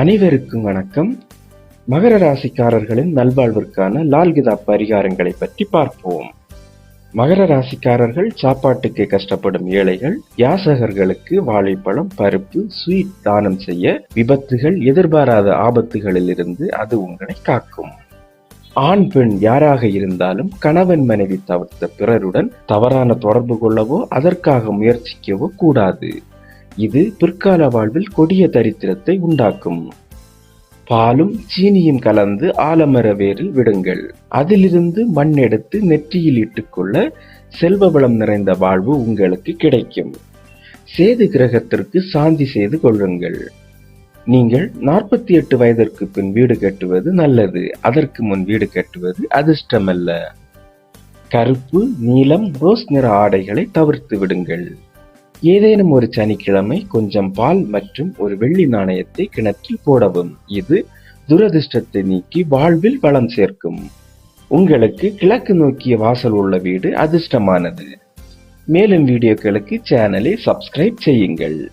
அனைவருக்கும் வணக்கம். மகர ராசிக்காரர்களின் நல்வாழ்விற்கான லால்கிதா பரிகாரங்களை பற்றி பார்ப்போம். மகர ராசிக்காரர்கள் சாப்பாட்டுக்கு கஷ்டப்படும் ஏழைகள் யாசகர்களுக்கு வாழைப்பழம் பருப்பு ஸ்வீட் தானம் செய்ய விபத்துகள் எதிர்பாராத ஆபத்துகளில் இருந்து அது உங்களை காக்கும். ஆண் பெண் யாராக இருந்தாலும் கணவன் மனைவி தவிர்த்த பிறருடன் தவறான தொடர்பு கொள்ளவோ அதற்காக முயற்சிக்கவோ கூடாது. இது பிற்கால வாழ்வில் கொடிய தரித்திரத்தை உண்டாக்கும். பாலும் சீனியும் கலந்து ஆலமர வேரில் விடுங்கள். அதிலிருந்து மண் எடுத்து நெற்றியில் இட்டுக்கொள்ள செல்வ வளம் நிறைந்த வாழ்வு உங்களுக்கு கிடைக்கும். சேது கிரகத்திற்கு சாந்தி செய்து கொள்ளுங்கள். நீங்கள் நாற்பத்தி எட்டு வயதிற்கு பின் வீடு கட்டுவது நல்லது. அதற்கு முன் வீடு கட்டுவது அதிர்ஷ்டமல்ல. கருப்பு நீலம் ரோஸ் நிற ஆடைகளை தவிர்த்து விடுங்கள். ஏதேனும் ஒரு சனிக்கிழமை கொஞ்சம் பால் மற்றும் ஒரு வெள்ளி நாணயத்தை கிணற்றில் போடவும். இது துரதிர்ஷ்டத்தை நீக்கி வாழ்வில் வளம் சேர்க்கும். உங்களுக்கு கிழக்கு நோக்கிய வாசல் உள்ள வீடு அதிர்ஷ்டமானது. மேலும் வீடியோக்களுக்கு சேனலை சப்ஸ்கிரைப் செய்யுங்கள்.